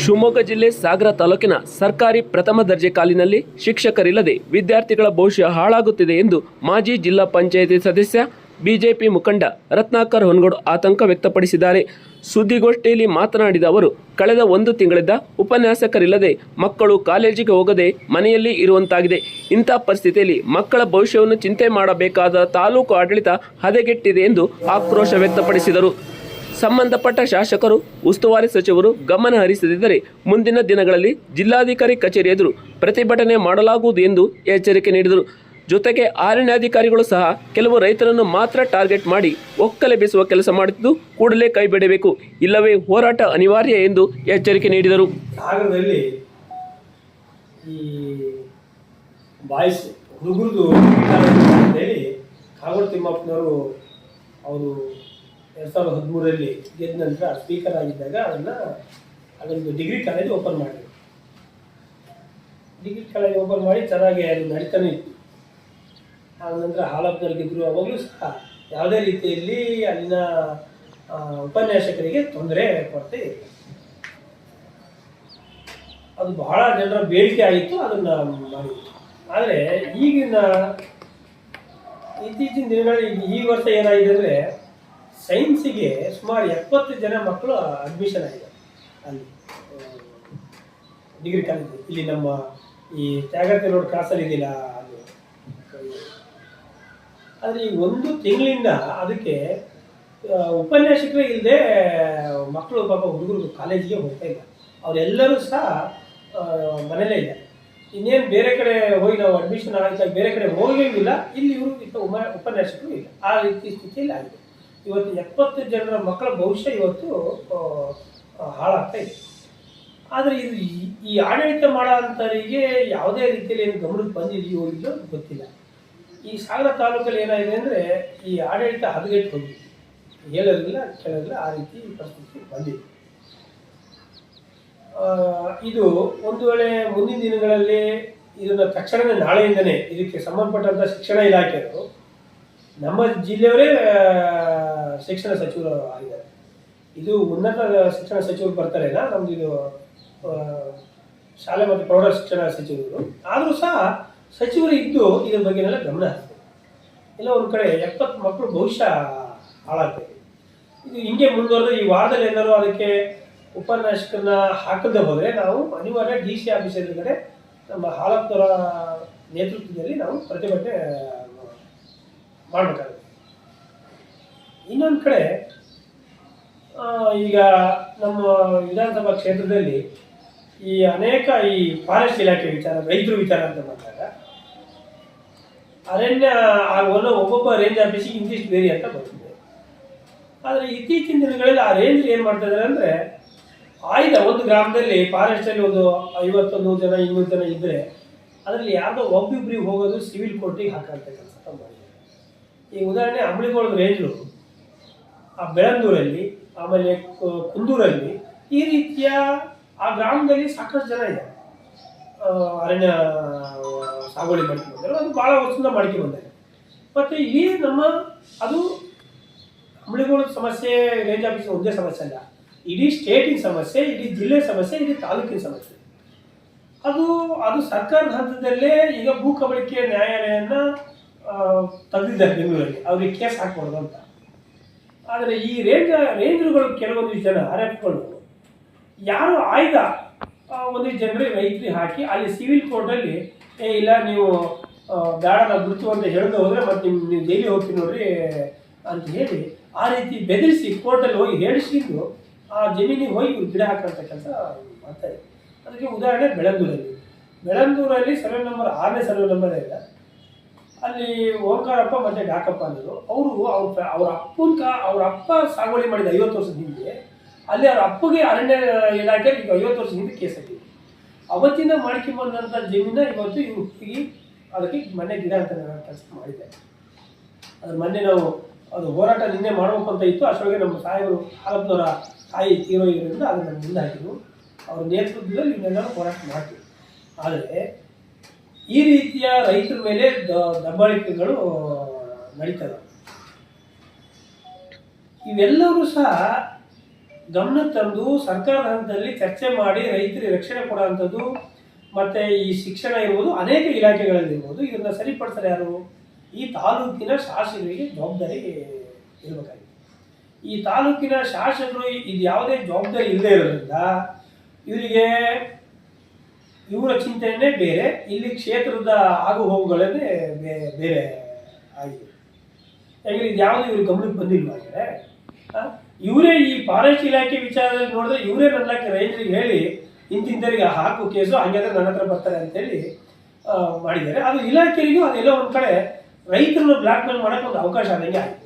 ಶಿವಮೊಗ್ಗ ಜಿಲ್ಲೆ ಸಾಗರ ತಾಲೂಕಿನ ಸರ್ಕಾರಿ ಪ್ರಥಮ ದರ್ಜೆ ಕಾಲಿನಲ್ಲಿ ಶಿಕ್ಷಕರಿಲ್ಲದೆ ವಿದ್ಯಾರ್ಥಿಗಳ ಭವಿಷ್ಯ ಹಾಳಾಗುತ್ತಿದೆ ಎಂದು ಮಾಜಿ ಜಿಲ್ಲಾ ಪಂಚಾಯಿತಿ ಸದಸ್ಯ ಬಿಜೆಪಿ ಮುಖಂಡ ರತ್ನಾಕರ್ ಹೊನ್ಗೋಡು ಆತಂಕ ವ್ಯಕ್ತಪಡಿಸಿದ್ದಾರೆ. ಸುದ್ದಿಗೋಷ್ಠಿಯಲ್ಲಿ ಮಾತನಾಡಿದ ಅವರು, ಕಳೆದ ಒಂದು ತಿಂಗಳಿಂದ ಉಪನ್ಯಾಸಕರಿಲ್ಲದೆ ಮಕ್ಕಳು ಕಾಲೇಜಿಗೆ ಹೋಗದೆ ಮನೆಯಲ್ಲಿ ಇರುವಂತಾಗಿದೆ. ಇಂಥ ಪರಿಸ್ಥಿತಿಯಲ್ಲಿ ಮಕ್ಕಳ ಭವಿಷ್ಯವನ್ನು ಚಿಂತೆ ಮಾಡಬೇಕಾದ ತಾಲೂಕು ಆಡಳಿತ ಹದಗೆಟ್ಟಿದೆ ಎಂದು ಆಕ್ರೋಶ ವ್ಯಕ್ತಪಡಿಸಿದರು. ಸಂಬಂಧಪಟ್ಟ ಶಾಸಕರು, ಉಸ್ತುವಾರಿ ಸಚಿವರು ಗಮನ ಹರಿಸದಿದ್ದರೆ ಮುಂದಿನ ದಿನಗಳಲ್ಲಿ ಜಿಲ್ಲಾಧಿಕಾರಿ ಕಚೇರಿ ಎದುರು ಪ್ರತಿಭಟನೆ ಮಾಡಲಾಗುವುದು ಎಂದು ಎಚ್ಚರಿಕೆ ನೀಡಿದರು. ಜೊತೆಗೆ ಅರಣ್ಯಾಧಿಕಾರಿಗಳು ಸಹ ಕೆಲವು ರೈತರನ್ನು ಮಾತ್ರ ಟಾರ್ಗೆಟ್ ಮಾಡಿ ಒಕ್ಕಲೆ ಬೀಸುವ ಕೆಲಸ ಮಾಡುತ್ತಿದ್ದು ಕೂಡಲೇ ಕೈಬಿಡಬೇಕು ಇಲ್ಲವೇ ಹೋರಾಟ ಅನಿವಾರ್ಯ ಎಂದು ಎಚ್ಚರಿಕೆ ನೀಡಿದರು. ಬಾಯ್ಸ್ ಹುಡುಗರದು ಕಾಗೋಡು ತಿಮ್ಮಪ್ಪನವರು ಅವರು ಎರಡು ಸಾವಿರದ ಹದಿಮೂರರಲ್ಲಿ ಗೆದ್ದ ನಂತರ ಸ್ಪೀಕರ್ ಆಗಿದ್ದಾಗ ಅದನ್ನು ಅದೊಂದು ಡಿಗ್ರಿ ಕಾಲೇಜ್ ಓಪನ್ ಮಾಡಿದ್ರು. ಡಿಗ್ರಿ ಕಾಲೇಜ್ ಓಪನ್ ಮಾಡಿ ಚೆನ್ನಾಗಿ ಅದು ನಡೀತಾನೆ ಇತ್ತು. ಆದ ನಂತರ ಹಾಲಪ್ನಲ್ಲಿ ಗೆದ್ದರು ಅವಾಗಲೂ ಸಹ ಯಾವುದೇ ರೀತಿಯಲ್ಲಿ ಅಲ್ಲಿನ ಉಪನ್ಯಾಸಕರಿಗೆ ತೊಂದರೆ ಕೊಡ್ತಾ ಅದು ಬಹಳ ಜನರ ಬೇಡಿಕೆ ಆಯಿತು ಅದನ್ನ ಮಾಡಿತ್ತು ಆದರೆ ಈಗಿನ ಇತ್ತೀಚಿನ ದಿನಗಳಲ್ಲಿ ಈ ವರ್ಷ ಏನಾಗಿದೆ ಅಂದರೆ ಸೈನ್ಸಿಗೆ ಸುಮಾರು ಎಪ್ಪತ್ತು ಜನ ಮಕ್ಕಳು ಅಡ್ಮಿಷನ್ ಆಗಿದೆ ಅಲ್ಲಿ, ಡಿಗ್ರಿ ಕಾಲೇಜ್, ಇಲ್ಲಿ ನಮ್ಮ ಈ ತ್ಯಾಗರ್ತಿ ರೋಡ್ ಕ್ರಾಸಲ್ಲಿ ಇದೆಯಲ್ಲ, ಅದು. ಆದರೆ ಈ ಒಂದು ತಿಂಗಳಿಂದ ಅದಕ್ಕೆ ಉಪನ್ಯಾಸಕರು ಇಲ್ಲದೆ ಮಕ್ಕಳು ಪಾಪ ಹುಡುಗರು ಕಾಲೇಜಿಗೆ ಹೋಗ್ತಾ ಇಲ್ಲ ಅವರೆಲ್ಲರೂ ಸಹ ಮನೇಲೇ ಇದ್ದಾರೆ. ಇನ್ನೇನು ಬೇರೆ ಕಡೆ ಹೋಗಿ ನಾವು ಅಡ್ಮಿಷನ್ ಆಯ್ತಾ ಬೇರೆ ಕಡೆ ಹೋಗಂಗಿಲ್ಲ ಇಲ್ಲಿ. ಇವರು ಉಪನ್ಯಾಸಕರು ಇಲ್ಲ. ಆ ರೀತಿ ಸ್ಥಿತಿಯಲ್ಲಿ ಆಗಿದೆ ಇವತ್ತು ಎಪ್ಪತ್ತು ಜನರ ಮಕ್ಕಳ ಭವಿಷ್ಯ ಇವತ್ತು ಹಾಳಾಗ್ತಾ ಇದೆ. ಆದರೆ ಇದು ಈ- ಆಡಳಿತ ಮಾಡೋಂಥವರಿಗೆ ಯಾವುದೇ ರೀತಿಯಲ್ಲಿ ಏನು ಗಮನಕ್ಕೆ ಬಂದಿದೆಯೋ ಇಲ್ಲೋ ಗೊತ್ತಿಲ್ಲ. ಈ ಸಾಗರ ತಾಲೂಕಲ್ಲಿ ಏನಾಗಿದೆ ಅಂದರೆ ಈ ಆಡಳಿತ ಹದಗೆಟ್ಟು ಹೋಗಿದೆ. ಹೇಳೋದಿಲ್ಲ ಕೇಳೋದಿಲ್ಲ ಆ ರೀತಿ ಪರಿಸ್ಥಿತಿ ಬಂದಿದೆ. ಇದು ಒಂದು ವೇಳೆ ಮುಂದಿನ ದಿನಗಳಲ್ಲಿ ಇದನ್ನು ತಕ್ಷಣವೇ ನಾಳೆಯಿಂದನೇ ಇದಕ್ಕೆ ಸಂಬಂಧಪಟ್ಟಂಥ ಶಿಕ್ಷಣ ಇಲಾಖೆಯವರು ನಮ್ಮ ಜಿಲ್ಲೆಯವರೇ ಶಿಕ್ಷಣ ಸಚಿವರು ಆಗಿದ್ದಾರೆ. ಇದು ಉನ್ನತ ಶಿಕ್ಷಣ ಸಚಿವರು ಬರ್ತಾರೆ ನಮ್ದು ಇದು ಶಾಲೆ ಮತ್ತು ಪ್ರೌಢ ಶಿಕ್ಷಣ ಸಚಿವರು. ಆದರೂ ಸಹ ಸಚಿವರು ಇದ್ದು ಇದ್ರ ಬಗ್ಗೆನೆಲ್ಲ ಗಮನ ಹಾಕ್ತಾರೆ ಇಲ್ಲ ಒಂದು ಕಡೆ ಎಪ್ಪತ್ತು ಮಕ್ಕಳು ಬಹುಶಃ ಹಾಳಾಗ್ತದೆ ಇದು ಹಿಂಗೆ ಮುಂದುವರೆದು ಈ ವಾರದಲ್ಲಿ ಏನಾದರೂ ಅದಕ್ಕೆ ಉಪನ್ಯಾಸಕರನ್ನ ಹಾಕದೆ ಹೋದರೆ ನಾವು ಅನಿವಾರ್ಯ ಡಿ ಸಿ ಆಫೀಸ್ ಎದುರುಗಡೆ ನಮ್ಮ ಹಾಲಪ್ಪರ ನೇತೃತ್ವದಲ್ಲಿ ನಾವು ಪ್ರತಿಭಟನೆ ಮಾಡಬೇಕಾಗುತ್ತೆ. ಇನ್ನೊಂದು ಕಡೆ ಈಗ ನಮ್ಮ ವಿಧಾನಸಭಾ ಕ್ಷೇತ್ರದಲ್ಲಿ ಈ ಅನೇಕ ಈ ಫಾರೆಸ್ಟ್ ಇಲಾಖೆ ವಿಚಾರ, ರೈತರು ವಿಚಾರ ಅಂತ ಬಂದಾಗ, ಅರಣ್ಯ ಆ ಒಂದು ಒಬ್ಬೊಬ್ಬ ರೇಂಜ್ ಆಫೀಸಿಗೆ ಇಂತಿಷ್ಟು ಬೇರೆ ಅಂತ ಬರ್ತಿದೆ ಆದರೆ ಇತ್ತೀಚಿನ ದಿನಗಳಲ್ಲಿ ಆ ರೇಂಜ್ ಏನು ಮಾಡ್ತಾ ಇದ್ದಾರೆ ಅಂದರೆ, ಆಯ್ದ ಒಂದು ಗ್ರಾಮದಲ್ಲಿ ಫಾರೆಸ್ಟಲ್ಲಿ ಒಂದು ಐವತ್ತು ನೂರು ಜನ, ಇನ್ನೂರು ಜನ ಇದ್ದರೆ ಅದರಲ್ಲಿ ಯಾವುದೋ ಒಬ್ಬಿಬ್ರಿಗೆ ಹೋಗೋದು ಸಿವಿಲ್ ಕೋರ್ಟಿಗೆ ಹಾಕಂತ ಕೆಲಸ ಮಾಡಿದ್ದಾರೆ. ಈ ಉದಾಹರಣೆ ಅಂಬಳಿಗೋಳದ ರೇಂಜು ಆ ಬೆಳಂದೂರಲ್ಲಿ ಆಮೇಲೆ ಕುಂದೂರಲ್ಲಿ ಈ ರೀತಿಯ ಆ ಗ್ರಾಮದಲ್ಲಿ ಸಾಕಷ್ಟು ಜನ ಇದೆ ಅರಣ್ಯ, ಸಾಗುವಳಿ ಮಾಡ್ಕೊಂಡು ಅದು ಭಾಳ ವರ್ಷದಿಂದ ಮಾಡ್ಕೊಂಡು ಬಂದಿದೆ ಮತ್ತು ಈ ನಮ್ಮ, ಅದು ಅಂಬಳಿಗೋಳ ಸಮಸ್ಯೆ ರೇಂಜ್ ಆಫೀಸ್ ಒಂದೇ ಸಮಸ್ಯೆ ಅಲ್ಲ. ಇಡೀ ಸ್ಟೇಟಿನ ಸಮಸ್ಯೆ, ಇಡೀ ಜಿಲ್ಲೆ ಸಮಸ್ಯೆ, ಇಡೀ ತಾಲೂಕಿನ ಸಮಸ್ಯೆ. ಅದು ಅದು ಸರ್ಕಾರದ ಹಂತದಲ್ಲೇ ಈಗ ಭೂ ಕಬಳಿಕೆ ನ್ಯಾಯಾಲಯನ ತೆಗೆದಿದ್ದಾರೆ ಬೆಂಗಳೂರಲ್ಲಿ. ಅವ್ರಿಗೆ ಕೇಸ್ ಹಾಕ್ಬಾರ್ದು ಅಂತ. ಆದರೆ ಈ ರೇಂಜ, ರೇಂಜರ್ಗಳು ಕೆಲವೊಂದು ಜನ ಆರ್ ಯಾರು ಆಯ್ದ ಒಂದು ಜನರಿಗೆ ರೈತರಿಗೆ ಹಾಕಿ ಅಲ್ಲಿ ಸಿವಿಲ್ ಕೋರ್ಟಲ್ಲಿ ಏ, ಇಲ್ಲ, ನೀವು ಬೇಡ ಬಿಡ್ತು ಅಂತ ಹೇಳ್ದು ಹೋದರೆ ಮತ್ತೆ ನಿಮ್ಮ ನೀವು ಜೈಲಿಗೆ ಹೋಗ್ತೀನಿ ನೋಡ್ರಿ, ಅಂತ ಹೇಳಿ ಆ ರೀತಿ ಬೆದರಿಸಿ ಕೋರ್ಟಲ್ಲಿ ಹೋಗಿ ಹೇಳಿಸಿದ್ದು ಆ ಜಮೀನಿಗೆ ಹೋಗಿ ಗಿಡ ಹಾಕೋಂಥ ಕೆಲಸ ಮಾಡ್ತಾರೆ ಅದಕ್ಕೆ ಉದಾಹರಣೆ ಬೆಳಂದೂರಲ್ಲಿ. ಬೆಳಂದೂರಲ್ಲಿ ಸರ್ವೆ ನಂಬರ್ ಆರನೇ ಸರ್ವೆ ನಂಬರ್ ಇಲ್ಲ. ಅಲ್ಲಿ ಓಂಕಾರಪ್ಪ ಮತ್ತೆ ಡಾಕಪ್ಪ ಅಂದರು. ಅವರು ಅವ್ರ ಅವ್ರ ಅಪ್ಪನ ಕಾ ಅವ್ರ ಅಪ್ಪ ಸಾಗುವಳಿ ಮಾಡಿದ ಐವತ್ತು ವರ್ಷದ ಹಿಂದೆ, ಅಲ್ಲಿ ಅವ್ರ ಅಪ್ಪಗೆ ಅರಣ್ಯ ಇಲಾಖೆ ಈಗ ಐವತ್ತು ವರ್ಷದ ಹಿಂದೆ ಕೇಸ್ ಹಾಕಿದ್ರು ಅವತ್ತಿಂದ ಮಾಡ್ಕೊಂಬಂದಂಥ ಜಮೀನ ಇವತ್ತು ಇವ್ರು ಹೋಗಿ ಅದಕ್ಕೆ ಮನೆ ಗಿಡ ಅಂತ ಕೆಲಸ ಮಾಡಿದೆ ಅದ್ರ ಮೊನ್ನೆ ನಾವು ಅದು ಹೋರಾಟ ನಿನ್ನೆ ಮಾಡಬೇಕು ಅಂತ ಇತ್ತು. ಅಷ್ಟೊಳಗೆ ನಮ್ಮ ಸಾಹೇಬರು ಹಾಲಪ್ಪನವರ ತಾಯಿ ತೀರೋದ್ರಿಂದ ಅದನ್ನು ಮುಂದೆ ಹಾಕಿದ್ರು ಅವ್ರ ನೇತೃತ್ವದಲ್ಲಿ ಇವನ್ನೆಲ್ಲ ಹೋರಾಟ ಮಾಡ್ತೀವಿ ಆದರೆ ಈ ರೀತಿಯ ರೈತರ ಮೇಲೆ ದಬ್ಬಾಳಿಕೆಗಳು ನಡೀತವೆ. ಇವೆಲ್ಲರೂ ಸಹ ಗಮನ ತಂದು ಸರ್ಕಾರದ ಹಂತದಲ್ಲಿ ಚರ್ಚೆ ಮಾಡಿ ರೈತರಿಗೆ ರಕ್ಷಣೆ ಕೊಡುವಂಥದ್ದು ಮತ್ತೆ ಈ ಶಿಕ್ಷಣ ಇರ್ಬೋದು ಅನೇಕ ಇಲಾಖೆಗಳಲ್ಲಿ ಇರ್ಬೋದು. ಇದನ್ನ ಸರಿಪಡಿಸ್ತಾರೆ ಯಾರು? ಈ ತಾಲೂಕಿನ ಶಾಸಕರಿಗೆ ಜವಾಬ್ದಾರಿ ಇರಬೇಕಾಗಿದೆ ಈ ತಾಲೂಕಿನ ಶಾಸಕರು ಇದು ಯಾವುದೇ ಜವಾಬ್ದಾರಿ ಇಲ್ಲದೆ ಇರೋದ್ರಿಂದ, ಇವರಿಗೆ ಇವರ ಚಿಂತನೆ ಬೇರೆ, ಇಲ್ಲಿ ಕ್ಷೇತ್ರದ ಆಗು ಹೋಗುಗಳನ್ನೇ ಬೇ- ಬೇರೆ ಆಗಿದೆ. ಯಾಕಂದ್ರೆ ಇದು ಯಾವುದು ಇವ್ರ ಗಮನಕ್ಕೆ ಬಂದಿಲ್ವಾ ಅಂದ್ರೆ ಇವರೇ ಈ ಫಾರೆಸ್ಟ್ ಇಲಾಖೆ ವಿಚಾರದಲ್ಲಿ ನೋಡಿದ್ರೆ ಇವರೇ ನನ್ನ ರೈತರಿಗೆ ಹೇಳಿ, ಇಂತಿಂತರಿಗೆ ಹಾಕು ಕೇಸು ಹಂಗಾದ್ರೆ ನನ್ನ ಹತ್ರ ಬರ್ತಾರೆ ಅಂತೇಳಿ ಮಾಡಿದ್ದಾರೆ. ಅದು ಇಲಾಖೆಗೂ ಅದೆಲ್ಲ ಒಂದು ಕಡೆ ರೈತರನ್ನ ಬ್ಲಾಕ್ ಮೇಲ್ ಒಂದು ಅವಕಾಶ ಆದಂಗೆ ಆಗಿದೆ.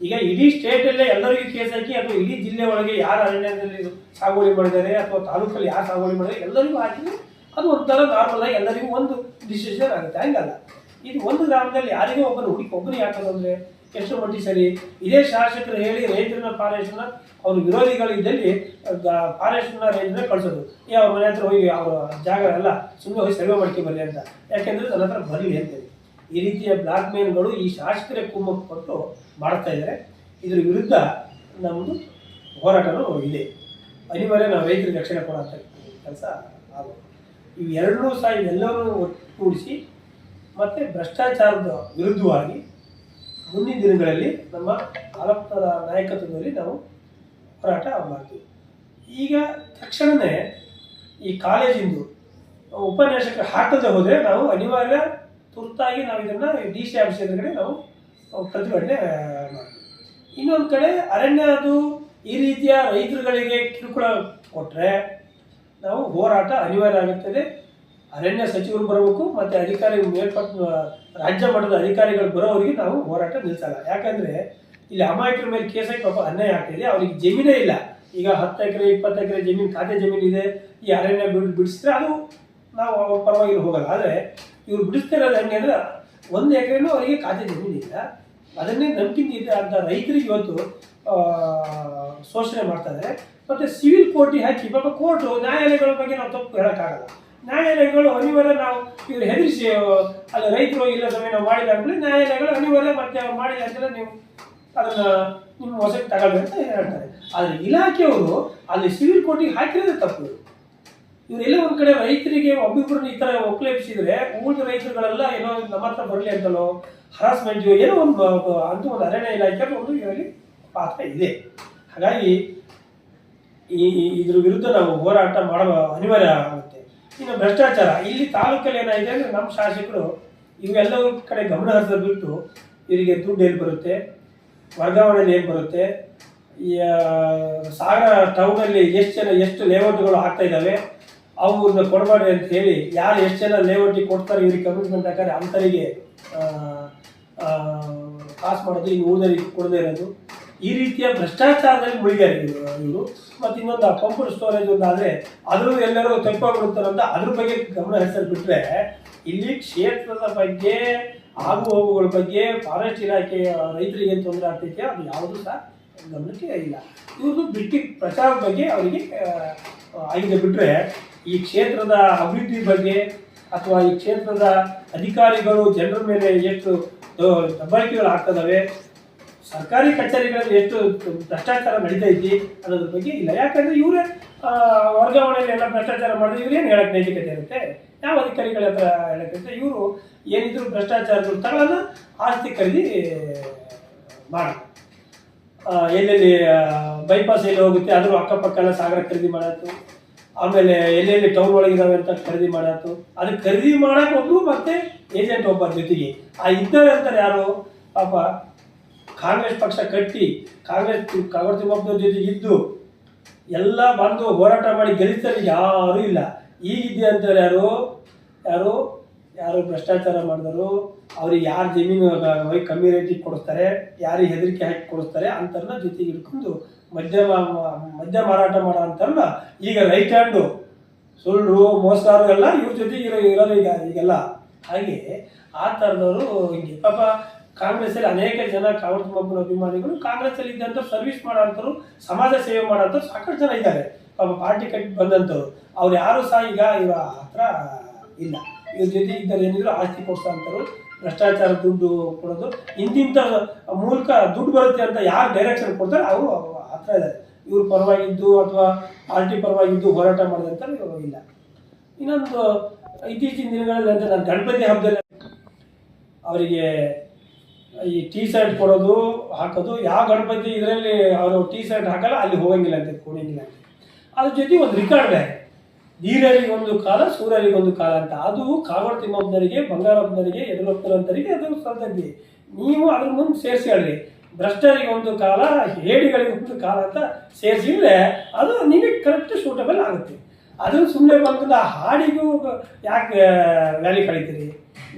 ಈಗ ಇಡೀ ಸ್ಟೇಟಲ್ಲೇ ಎಲ್ಲರಿಗೂ ಕೇಸ್ ಹಾಕಿ ಅಥವಾ ಇಡೀ ಜಿಲ್ಲೆ ಒಳಗೆ ಯಾರು ಅರಣ್ಯದಲ್ಲಿ ಸಾಗುವಳಿ ಮಾಡಿದ್ದಾರೆ ಅಥವಾ ತಾಲೂಕಲ್ಲಿ ಯಾರು ಸಾಗುವಳಿ ಮಾಡಿದ್ದಾರೆ ಎಲ್ಲರಿಗೂ ಹಾಕಿದ್ರೆ ಅದು ಒಂಥರ ನಾರ್ಮಲ್ ಆಗಿ ಎಲ್ಲರಿಗೂ ಒಂದು ಡಿಸಿಷನ್ ಆಗುತ್ತೆ. ಹಂಗಲ್ಲ. ಇದು ಒಂದು ಗ್ರಾಮದಲ್ಲಿ ಯಾರಿಗೋ ಒಬ್ಬರು ಹುಡುಕಿ ಒಬ್ಬರು ಯಾಕಂದ್ರೆ ಎಷ್ಟು ಮಟ್ಟಿಗೆ ಸರಿ ಇದೇ ಶಾಸಕರು ಹೇಳಿ ರೈತರನ್ನ ಫಾರೆಸ್ಟ್ನ ಅವ್ರ ವಿರೋಧಿಗಳಿದ್ದಲ್ಲಿ ಫಾರೆಸ್ಟ್ನ ರೈತರನ್ನ ಕಳಿಸೋದು. ಏ, ಅವ್ರ ಮನೆ ಹತ್ರ ಹೋಗಿ ಅವ್ರ ಜಾಗ ಎಲ್ಲ ಸುಮ್ಮನೆ ಹೋಗಿ ಸರ್ವೆ ಮಾಡ್ಕೊಂಡು ಬರಲಿ ಅಂತ. ಯಾಕೆಂದ್ರೆ ನನ್ನ ಹತ್ರ ಬರಲಿ ಅಂತೇಳಿ ಈ ರೀತಿಯ ಬ್ಲಾಕ್ ಮೇನ್ಗಳು ಈ ಶಾಸಕರೇ ಕುಮ್ಮಕ್ಕೆ ಕೊಟ್ಟು ಮಾಡ್ತಾ ಇದ್ದಾರೆ ಇದ್ರ ವಿರುದ್ಧ ನಮ್ಮದು ಹೋರಾಟನೂ ಇದೆ. ಅನಿವಾರ್ಯ ನಾವು ರೈತರಿಗೆ ರಕ್ಷಣೆ ಕೊಡೋ ಕೆಲಸ ಆಗಬೇಕು ಇವು ಎರಡೂ ಸಹ ಇವೆಲ್ಲವನ್ನೂ ಒಟ್ಟುಗೂಡಿಸಿ ಮತ್ತು ಭ್ರಷ್ಟಾಚಾರದ ವಿರುದ್ಧವಾಗಿ ಮುಂದಿನ ದಿನಗಳಲ್ಲಿ ನಮ್ಮ ಆಲಪ್ತರ ನಾಯಕತ್ವದಲ್ಲಿ ನಾವು ಹೋರಾಟ ಮಾಡ್ತೀವಿ. ಈಗ ತಕ್ಷಣವೇ ಈ ಕಾಲೇಜಿಂದು ಉಪನ್ಯಾಸಕರು ಹಾಕದೆ ಹೋದರೆ ನಾವು ಅನಿವಾರ್ಯ ತುರ್ತಾಗಿ ನಾವು ಇದನ್ನು ಡಿ ಸಿ ಆಫೀಸ್ ಎದುರುಗಡೆ ನಾವು ಪ್ರತಿಭಟನೆ ಮಾಡ್ತೀವಿ. ಇನ್ನೊಂದು ಕಡೆ ಅರಣ್ಯ ಅದು ಈ ರೀತಿಯ ರೈತರುಗಳಿಗೆ ಕಿರುಕುಳ ಕೊಟ್ಟರೆ ನಾವು ಹೋರಾಟ ಅನಿವಾರ್ಯ ಆಗುತ್ತದೆ ಅರಣ್ಯ ಸಚಿವರು ಬರಬೇಕು, ಮತ್ತು ಅಧಿಕಾರಿ ಮೇಲ್ಪಟ್ಟ ರಾಜ್ಯ ಮಟ್ಟದ ಅಧಿಕಾರಿಗಳು ಬರೋವರೆಗೆ ನಾವು ಹೋರಾಟ ನಿಲ್ಲಿಸಲ್ಲ. ಯಾಕಂದರೆ ಇಲ್ಲಿ ಅಮಾಯಕರ ಮೇಲೆ ಕೇಸ್ ಹಾಕಿ ಪಾಪ ಅನ್ಯಾಯ ಆಗ್ತಿದೆ ಅವ್ರಿಗೆ ಜಮೀನೇ ಇಲ್ಲ. ಈಗ ಹತ್ತು ಎಕರೆ, ಇಪ್ಪತ್ತು ಎಕರೆ ಜಮೀನು, ಖಾತೆ ಜಮೀನು ಇದೆ. ಈ ಅರಣ್ಯ ಬಿಡ್ ಬಿಡಿಸಿದ್ರೆ ಅದು ನಾವು ಪರವಾಗಿಲ್ಲ ಪರವಾಗಿ ಹೋಗಲ್ಲ. ಆದರೆ ಇವ್ರು ಬಿಡಿಸ್ತಿರೋದು ಹೆಂಗೆ ಅಂದ್ರೆ, ಒಂದು ಎಕರೆನೂ ಅವರಿಗೆ ಖಾತೆ ಜಮೀನು ಇಲ್ಲ. ಅದನ್ನೇ ನಂಬಿಕೆ ಅಂತ ರೈತರಿಗೆ ಇವತ್ತು ಶೋಷಣೆ ಮಾಡ್ತಾ ಇದ್ದಾರೆ ಮತ್ತು ಸಿವಿಲ್ ಕೋರ್ಟಿಗೆ ಹಾಕಿ, ಪಾಪ ಕೋರ್ಟು ನ್ಯಾಯಾಲಯಗಳ ಬಗ್ಗೆ ನಾವು ತಪ್ಪು ಹೇಳೋಕ್ಕಾಗಲ್ಲ. ನ್ಯಾಯಾಲಯಗಳು ಅನಿವಾರ್ಯ ನಾವು ಇವ್ರು ಹೆದರಿಸಿ ಅಲ್ಲಿ ರೈತರು ಇಲ್ಲ ಸಮಯ ನಾವು ಮಾಡಿಲ್ಲ ಅಂದ್ರೆ ನ್ಯಾಯಾಲಯಗಳು ಅನಿವಾರ್ಯ ಮತ್ತೆ ಮಾಡಿಲ್ಲ ಅಂದ್ರೆ ನೀವು ಅದನ್ನ ನಿಮ್ಮ ಹೊಸಕ್ಕೆ ತಗೊಳ್ಬೇಕು ಅಂತ ಹೇಳ್ತಾರೆ. ಆದರೆ ಇಲಾಖೆಯವರು ಅಲ್ಲಿ ಸಿವಿಲ್ ಕೋರ್ಟಿಗೆ ಹಾಕಿರೋದೇ ತಪ್ಪು. ಇವರೆಲ್ಲ ಒಂದ್ ಕಡೆ ರೈತರಿಗೆ, ಒಬ್ಬಿಬ್ರು ಈ ತರ ಒಕ್ಕಲೆಬ್ಸಿದ್ರೆ ಉಳಿದ ರೈತರುಗಳೆಲ್ಲ ಏನೋ ನಮ್ಮ ಹತ್ರ ಬರಲಿ ಅಂತಲೋ ಹರಾಸ್ಮೆಂಟ್ ಏನೋ ಒಂದು ಅಂತೂ ಒಂದು ಅರಣ್ಯ ಇಲಾಖೆ ಒಂದು ಇದರಲ್ಲಿ ಪಾತ್ರ ಇದೆ. ಹಾಗಾಗಿ ಈ ಇದ್ರ ವಿರುದ್ಧ ನಾವು ಹೋರಾಟ ಮಾಡುವ ಅನಿವಾರ್ಯ ಆಗುತ್ತೆ. ಇನ್ನು ಭ್ರಷ್ಟಾಚಾರ, ಇಲ್ಲಿ ತಾಲೂಕಲ್ಲಿ ಏನಾಗಿದೆ ಅಂದ್ರೆ ನಮ್ಮ ಶಾಸಕರು ಇವೆಲ್ಲವೂ ಕಡೆ ಗಮನ ಹರಿಸೋದು ಬಿಟ್ಟು ಇವರಿಗೆ ದುಡ್ಡು ಏನು ಬರುತ್ತೆ, ವರ್ಗಾವಣೆಯಲ್ಲಿ ಏನು ಬರುತ್ತೆ, ಈ ಸಾಗರ ಟೌನಲ್ಲಿ ಎಷ್ಟು ಜನ, ಎಷ್ಟು ಲೇಔಟ್ಗಳು ಆಗ್ತಾ ಇದ್ದಾವೆ ಅವ್ರನ್ನ ಕೊಡಬೇಡಿ ಅಂತ ಹೇಳಿ ಯಾರು ಎಷ್ಟು ಜನ ಲೇಔಟಿಗೆ ಕೊಡ್ತಾರೆ ಇವ್ರಿಗೆ ಕಮಿಟ್ಮೆಂಟ್ ಹಾಕಿದ್ರೆ ಅಂಥವರಿಗೆ ಪಾಸ್ ಮಾಡೋದು ಇನ್ನು ಊರಲ್ಲಿ ಕೊಡದೇ ಇರೋದು. ಈ ರೀತಿಯ ಭ್ರಷ್ಟಾಚಾರದಲ್ಲಿ ಮುಳುಗ್ಯಾರ ಇವರು ಮತ್ತು ಇನ್ನೊಂದು ಆ ಪಂಪ್ ಸ್ಟೋರೇಜ್ ಒಂದು ಆದರೆ ಅದ್ರೂ ಎಲ್ಲರೂ ತಪ್ಪಾಗ್ಬಿಡ್ತಾರಂತ ಅದ್ರ ಬಗ್ಗೆ ಗಮನ ಹೆಸರು ಬಿಟ್ಟರೆ ಇಲ್ಲಿ ಕ್ಷೇತ್ರದ ಬಗ್ಗೆ, ಆಗು ಹೋಗುಗಳ ಬಗ್ಗೆ ಫಾರೆಸ್ಟ್ ಇಲಾಖೆಯ ರೈತರಿಗೆ ತೊಂದರೆ ಆಗ್ತೈತೆ, ಅದು ಯಾವುದೂ ಸಹ ಗಮನಕ್ಕೆ ಇಲ್ಲ. ಇವ್ರದ್ದು ಬಿಟ್ಟಿ ಪ್ರಚಾರದ ಬಗ್ಗೆ ಅವರಿಗೆ ಆಗಿದೆ ಬಿಟ್ಟರೆ ಈ ಕ್ಷೇತ್ರದ ಅಭಿವೃದ್ಧಿ ಬಗ್ಗೆ ಅಥವಾ ಈ ಕ್ಷೇತ್ರದ ಅಧಿಕಾರಿಗಳು ಜನರ ಮೇಲೆ ಎಷ್ಟು ದಬ್ಬಾಳಿಕೆಗಳು ಆಗ್ತದವೆ ಸರ್ಕಾರಿ ಕಚೇರಿಗಳಲ್ಲಿ ಎಷ್ಟು ಭ್ರಷ್ಟಾಚಾರ ನಡೀತೈತಿ ಅನ್ನೋದ್ರ ಬಗ್ಗೆ ಇಲ್ಲ. ಯಾಕಂದ್ರೆ ಇವರೇ ವರ್ಗಾವಣೆಯಲ್ಲಿ ಎಲ್ಲ ಭ್ರಷ್ಟಾಚಾರ ಮಾಡಿದ್ರೆ ಇವ್ರೇನು ಹೇಳಕ್ ನೈತಿಕತೆ ಇರುತ್ತೆ? ಯಾವ ಅಧಿಕಾರಿಗಳ ಹತ್ರ ಹೇಳಕ್ಕೆ ಇವರು ಏನಿದ್ರು ಭ್ರಷ್ಟಾಚಾರಗಳು ತಗೊಳ್ಳೋದು ಆಸ್ತಿ ಖರೀದಿ ಎಲ್ಲೆಲ್ಲಿ ಬೈಪಾಸ್ ಎಲ್ಲಿ ಹೋಗುತ್ತೆ ಅದ್ರ ಅಕ್ಕಪಕ್ಕ ಎಲ್ಲ ಸಾಗರ ಖರೀದಿ ಮಾಡಾತು ಆಮೇಲೆ ಎಲ್ಲೆಲ್ಲಿ ಟೌನ್ ಒಳಗಿದಾವೆ ಅಂತ ಖರೀದಿ ಮಾಡಾತು ಅದಕ್ಕೆ ಖರೀದಿ ಮಾಡಕ್ಕೆ ಒಬ್ರು ಮತ್ತೆ ಏಜೆಂಟ್ ಒಬ್ಬ ಜೊತೆಗೆ. ಆ ಇದ್ದಾರೆ ಅಂತಾರೆ ಯಾರು, ಪಾಪ ಕಾಂಗ್ರೆಸ್ ಪಕ್ಷ ಕಟ್ಟಿ, ಕಾಂಗ್ರೆಸ್ ಕಾಂಗ್ರೆಸ್ ತಿಮ್ಮಪ್ಪನ ಜೊತೆ ಇದ್ದು, ಎಲ್ಲ ಬಂದು ಹೋರಾಟ ಮಾಡಿ ಗೆಲ್ಲಿಸ್ತಾರೆ ಯಾರೂ ಇಲ್ಲ. ಈಗಿದ್ದೆ ಅಂತಾರೆ ಯಾರು ಯಾರು ಯಾರು ಭ್ರಷ್ಟಾಚಾರ ಮಾಡಿದ್ರು, ಅವ್ರಿಗೆ ಯಾರು ಜಮೀನು ಹೋಗಿ ಕಮ್ಮಿ ರೇಟಿಗೆ ಕೊಡಿಸ್ತಾರೆ, ಯಾರಿಗೆ ಹೆದರಿಕೆ ಹಾಕಿ ಕೊಡಿಸ್ತಾರೆ ಅಂಥವ್ರನ್ನ ಜೊತೆಗೆ ಇಟ್ಕೊಂಡು ಮದ್ಯ ಮದ್ಯ ಮಾರಾಟ ಮಾಡೋ ಅಂಥವ್ರನ್ನ ಈಗ ರೈಟ್ ಹ್ಯಾಂಡು ಸುಳ್ಳು ಮೋಸಾರು ಎಲ್ಲ ಇವ್ರ ಜೊತೆಗೆ ಇರೋ ಇರೋ ಈಗ, ಈಗೆಲ್ಲ. ಹಾಗೆ ಆ ಥರದವರು ಹಿಂಗೆ. ಪಾಪ ಕಾಂಗ್ರೆಸ್ಸಲ್ಲಿ ಅನೇಕ ಜನ ಕಾಂಗ್ರೆಸ್ ಮಬ್ಬನ ಅಭಿಮಾನಿಗಳು ಕಾಂಗ್ರೆಸ್ಸಲ್ಲಿ ಇದ್ದಂಥ ಸರ್ವಿಸ್ ಮಾಡೋಂಥವ್ರು ಸಮಾಜ ಸೇವೆ ಮಾಡೋಂಥವ್ರು ಸಾಕಷ್ಟು ಜನ ಇದ್ದಾರೆ. ಪಾಪ ಪಾರ್ಟಿ ಕಟ್ಟಿ ಬಂದಂಥವ್ರು. ಅವ್ರು ಯಾರು ಸಹ ಈಗ ಇವ ಹತ್ರ ಇಲ್ಲ. ಇವ್ರ ಜೊತೆ ಇದ್ದಾರೆ ಏನಿದ್ರು ಆಸ್ತಿ ಕೊಡ್ಸೋಂಥವ್ರು ಭ್ರಷ್ಟಾಚಾರ ದುಡ್ಡು ಕೊಡೋದು. ಇಂತಿಂಥ ಮೂಲಕ ದುಡ್ಡು ಬರುತ್ತೆ ಅಂತ ಯಾರು ಡೈರೆಕ್ಷನ್ ಕೊಡ್ತಾರೆ ಅವರು ಹತ್ರ ಇದ್ದಾರೆ. ಇವ್ರ ಪರವಾಗಿದ್ದು ಅಥವಾ ಪಾರ್ಟಿ ಪರವಾಗಿದ್ದು ಹೋರಾಟ ಮಾಡಿದಂತ ಇಲ್ಲ. ಇನ್ನೊಂದು, ಇತ್ತೀಚಿನ ದಿನಗಳಲ್ಲಿ ಅಂತ ನಾನು ಗಣಪತಿ ಹಬ್ಬದಲ್ಲಿ ಅವರಿಗೆ ಈ ಟೀ ಶರ್ಟ್ ಕೊಡೋದು, ಹಾಕೋದು. ಯಾವ ಗಣಪತಿ ಇದರಲ್ಲಿ ಅವರು ಟೀ ಶರ್ಟ್ ಹಾಕಲ್ಲ, ಅಲ್ಲಿ ಹೋಗಂಗಿಲ್ಲ ಅಂತ, ಕೊಡಂಗಿಲ್ಲ ಅಂತ. ಅದ್ರ ಜೊತೆ ಒಂದು ರಿಕಾರ್ಡ್ ಬೇರೆ. ಧೀರರಿಗೆ ಒಂದು ಕಾಲ, ಸೂರ್ಯರಿಗೊಂದು ಕಾಲ ಅಂತ. ಅದು ಕಾಗಡ ತಿಮ್ಮಪ್ಪನವರಿಗೆ ಬಂಗಾರಪ್ಪನವರಿಗೆ ಯಡಿಯೂರಪ್ಪನವರಿಗೆ ಅದು ಸ್ವತಂತ್ರ ನೀವು ಅದ್ರ ಮುಂದೆ ಸೇರಿಸಿ ಹೇಳ್ರಿ. ಭ್ರಷ್ಟರಿಗೆ ಒಂದು ಕಾಲ ಹೇಡಿಗಳಿಗೆ ಒಂದು ಕಾಲ ಅಂತ ಸೇರಿಸಿದ್ರೆ ಅದು ನಿಮಗೆ ಕರೆಕ್ಟ್ ಸೂಟಬಲ್ ಆಗುತ್ತೆ. ಅದು ಸುಮ್ಮನೆ ಬಂದ ಹಾಡಿಗೂ ಯಾಕೆ ವ್ಯಾಲಿ ಕಳೀತೀರಿ?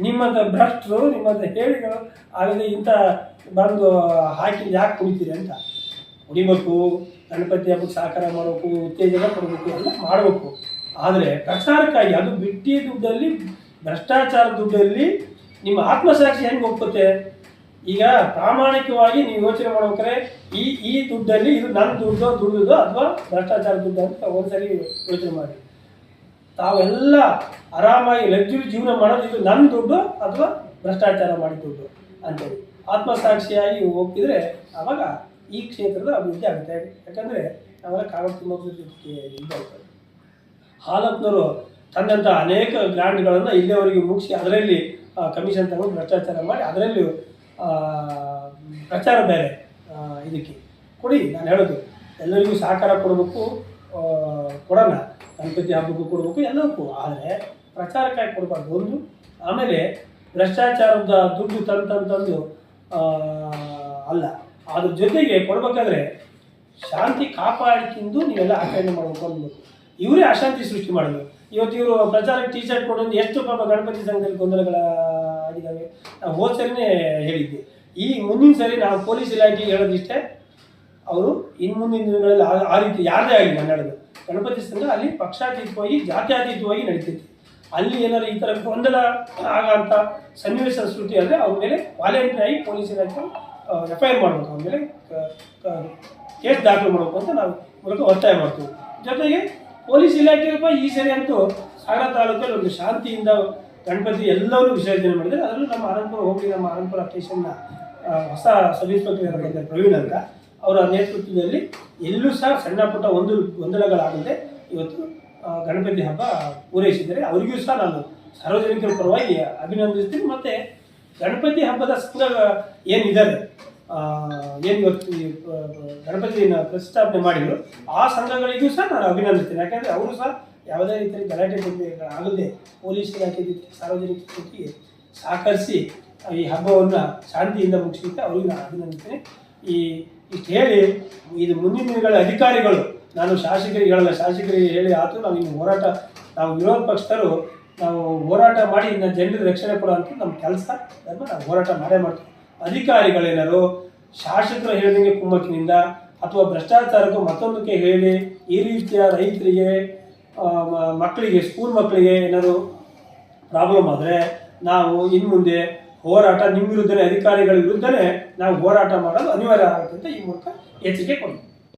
ನಿಮ್ಮಂಥ ಭ್ರಷ್ಟರು ನಿಮ್ಮಂಥ ಹೇಳಿಗಳು ಆಗದೆ ಇಂಥ ಬಂದು ಹಾಕಿ ಯಾಕೆ ಕುಡಿತೀರಿ ಅಂತ. ಕುಡಿಬೇಕು, ಗಣಪತಿ ಹಬ್ಬಕ್ಕೆ ಸಹಕಾರ ಮಾಡಬೇಕು, ಉತ್ತೇಜನ ಕೊಡಬೇಕು, ಎಲ್ಲ ಮಾಡಬೇಕು. ಆದರೆ ಪ್ರಚಾರಕ್ಕಾಗಿ ಅದು ಬಿಟ್ಟಿ ದುಡ್ಡಲ್ಲಿ, ಭ್ರಷ್ಟಾಚಾರ ದುಡ್ಡಲ್ಲಿ ನಿಮ್ಮ ಆತ್ಮಸಾಕ್ಷಿ ಹೆಂಗೆ ಒಪ್ಪುತ್ತೆ? ಈಗ ಪ್ರಾಮಾಣಿಕವಾಗಿ ನೀವು ಯೋಚನೆ ಮಾಡ್ಬೇಕಾದ್ರೆ ಈ ಈ ದುಡ್ಡಲ್ಲಿ ಇದು ನನ್ನ ದುಡ್ಡು ದುಡ್ದು ಅಥವಾ ಭ್ರಷ್ಟಾಚಾರ ದುಡ್ಡು ಅಂತ ಒಂದ್ಸರಿ ಯೋಚನೆ ಮಾಡಿ. ತಾವೆಲ್ಲ ಆರಾಮಾಗಿ ಲಗ್ಜುರಿ ಜೀವನ ಮಾಡೋದು ಇದು ನನ್ನ ದುಡ್ಡು ಅಥವಾ ಭ್ರಷ್ಟಾಚಾರ ಮಾಡಿದ ದುಡ್ಡು ಅಂತೇಳಿ. ಆತ್ಮಸಾಕ್ಷಿಯಾಗಿ ಒಪ್ಪಿದ್ರೆ ಆವಾಗ ಈ ಕ್ಷೇತ್ರದ ಅಭಿವೃದ್ಧಿ ಆಗುತ್ತೆ. ಯಾಕಂದರೆ ನಾವೆಲ್ಲ ಕಾಗದ ತುಂಬ ಹಾಲಪ್ಪನವರು ತಂದಂಥ ಅನೇಕ ಗ್ರಾಂಟ್ಗಳನ್ನು ಇಲ್ಲಿಯವರೆಗೆ ಮುಗಿಸಿ ಅದರಲ್ಲಿ ಕಮಿಷನ್ ತಗೊಂಡು ಭ್ರಷ್ಟಾಚಾರ ಮಾಡಿ ಅದರಲ್ಲಿ ಪ್ರಚಾರ ಬೇರೆ ಇದಕ್ಕೆ. ಕೊಡಿ ನಾನು ಹೇಳೋದು. ಎಲ್ಲರಿಗೂ ಸಹಕಾರ ಕೊಡಬೇಕು ಕೊಡೋಣ ಗಣಪತಿ ಹಬ್ಬಕ್ಕೂ ಕೊಡಬೇಕು ಎಲ್ಲಕ್ಕೂ. ಆದರೆ ಪ್ರಚಾರಕ್ಕಾಗಿ ಕೊಡಬಾರ್ದು. ಒಂದು ಆಮೇಲೆ ಭ್ರಷ್ಟಾಚಾರದ ದುಡ್ಡು ತಂದು ತಂದು ತಂದು ಆ, ಅಲ್ಲ. ಅದ್ರ ಜೊತೆಗೆ ಕೊಡಬೇಕಾದ್ರೆ ಶಾಂತಿ ಕಾಪಾಡಿಕೊಂಡು ನೀವೆಲ್ಲ ಆಚರಣೆ ಮಾಡಬೇಕು. ಅನ್ಬೇಕು ಇವರೇ ಅಶಾಂತಿ ಸೃಷ್ಟಿ ಮಾಡಿದ್ರು. ಇವತ್ತು ಇವರು ಪ್ರಚಾರಕ್ಕೆ ಟೀ ಶರ್ಟ್ ಕೊಡೋದು ಎಷ್ಟು ಪಾಪ ಗಣಪತಿ ಸಂಘದಲ್ಲಿ ಗೊಂದಲಗಳ ಆಗಿದ್ದಾವೆ ನಾವು ಹೋದ ಸರಿನೇ ಹೇಳಿದ್ದೆ ಈ ಮುಂದಿನ ಸರಿ ನಾವು ಪೊಲೀಸ್ ಇಲಾಖೆಗೆ ಹೇಳೋದಿಷ್ಟೇ, ಅವರು ಇನ್ನು ಮುಂದಿನ ದಿನಗಳಲ್ಲಿ ಆ- ರೀತಿ ಯಾರದೇ ಆಗಲಿ ನಡೆದು ಗಣಪತಿ ಸಂಘ ಅಲ್ಲಿ ಪಕ್ಷಾತೀತವಾಗಿ, ಜಾತ್ಯಾತೀತವಾಗಿ ನಡೀತೈತಿ. ಅಲ್ಲಿ ಏನಾದ್ರು ಈ ಥರ ಗೊಂದಲ ಆಗಂತ ಸನ್ನಿವೇಶ ಸೃಷ್ಟಿ ಆದರೆ ಅವ್ರ ಮೇಲೆ ವಾಲಂಟಿಯರ್ ಆಗಿ ಪೊಲೀಸ್ ಇಲಾಖೆ ಎಫ್ ಐ ಆರ್ ಮಾಡಬೇಕು. ಅವ್ರ ಮೇಲೆ ಕೇಸ್ ದಾಖಲು ಮಾಡಬೇಕು ಅಂತ ನಾವು ಮೂಲಕ ಒತ್ತಾಯ ಮಾಡ್ತೀವಿ. ಜೊತೆಗೆ ಪೊಲೀಸ್ ಇಲಾಖೆಯಪ್ಪ ಈ ಸರಿ ಅಂತೂ ಸಾಗರ ತಾಲೂಕಲ್ಲಿ ಒಂದು ಶಾಂತಿಯಿಂದ ಗಣಪತಿ ಎಲ್ಲರೂ ವಿಸರ್ಜನೆ ಮಾಡಿದ್ದಾರೆ. ಅದರಲ್ಲೂ ನಮ್ಮ ಆನಂದಪುರ ಹೋಗಿ ನಮ್ಮ ಆನಂದಪುರ ಸ್ಟೇಷನ್ನ ಹೊಸ ಸಬ್ ಇನ್ಸ್ಪೆಕ್ಟರ್ ಪ್ರವೀಣ್ ಅಂತ. ಅವರ ನೇತೃತ್ವದಲ್ಲಿ ಎಲ್ಲೂ ಸಹ ಸಣ್ಣ ಪುಟ್ಟ ಒಂದು ಗೊಂದಲಗಳಾಗದೆ ಇವತ್ತು ಗಣಪತಿ ಹಬ್ಬ ಪೂರೈಸಿದರೆ ಅವರಿಗೂ ಸಹ ನಾನು ಸಾರ್ವಜನಿಕರ ಪರವಾಗಿ ಅಭಿನಂದಿಸ್ತೀನಿ. ಮತ್ತು ಗಣಪತಿ ಹಬ್ಬದ ಸಂಘ ಏನಿದ್ದಾರೆ? ಏನು ಇವತ್ತು ಗಣಪತಿನ ಪ್ರತಿಷ್ಠಾಪನೆ ಮಾಡಿದ್ರು, ಆ ಸಂಘಗಳಿಗೂ ಸಹ ನಾನು ಅಭಿನಂದಿಸ್ತೇನೆ. ಯಾಕೆಂದರೆ ಅವರು ಸಹ ಯಾವುದೇ ರೀತಿಯಲ್ಲಿ ಗಲಾಟೆ ಆಗದೆ ಪೊಲೀಸ್ ಇಲಾಖೆ ಸಾರ್ವಜನಿಕ ಜೊತೆಗೆ ಸಹಕರಿಸಿ ಈ ಹಬ್ಬವನ್ನು ಶಾಂತಿಯಿಂದ ಮುಗಿಸಲಿಕ್ಕೆ ಅವರಿಗೆ ನಾನು ಅಭಿನಂದಿಸ್ತೇನೆ. ಈ, ಇಷ್ಟು ಹೇಳಿ, ಇದು ಮುಂದಿನ ದಿನಗಳ ಅಧಿಕಾರಿಗಳು, ನಾನು ಶಾಸಕರಿಗೆ ಹೇಳಲ್ಲ, ಶಾಸಕರಿಗೆ ಹೇಳಿ ಆತು ನಾವು ಇನ್ನು ಹೋರಾಟ, ನಾವು ವಿರೋಧ ಪಕ್ಷದರು ನಾವು ಹೋರಾಟ ಮಾಡಿ ಇನ್ನು ಜನರಿಗೆ ರಕ್ಷಣೆ ಕೊಡುವಂಥ ನಮ್ಮ ಕೆಲಸ ಅದನ್ನು ನಾವು ಹೋರಾಟ ಮಾಡೇ ಮಾಡ್ತೀವಿ. ಅಧಿಕಾರಿಗಳೇನಾರು ಶಾಸಕರು ಹೇಳಿದಂಗೆ ಕುಮ್ಮಕ್ಕಿನಿಂದ ಅಥವಾ ಭ್ರಷ್ಟಾಚಾರಕ್ಕೂ ಮತ್ತೊಂದಕ್ಕೆ ಹೇಳಿ ಈ ರೀತಿಯ ರೈತರಿಗೆ ಮಕ್ಕಳಿಗೆ ಸ್ಕೂಲ್ ಮಕ್ಕಳಿಗೆ ಏನಾದರೂ ಪ್ರಾಬ್ಲಮ್ ಆದರೆ ನಾವು ಇನ್ನು ಮುಂದೆ ಹೋರಾಟ ನಿಮ್ಮ ವಿರುದ್ಧನೇ, ಅಧಿಕಾರಿಗಳ ವಿರುದ್ಧನೇ ನಾವು ಹೋರಾಟ ಮಾಡೋದು ಅನಿವಾರ್ಯ ಆಗುತ್ತೆ ಅಂತ ಈ ಮೂಲಕ ಎಚ್ಚರಿಕೆ ಕೊಡ್ತೀವಿ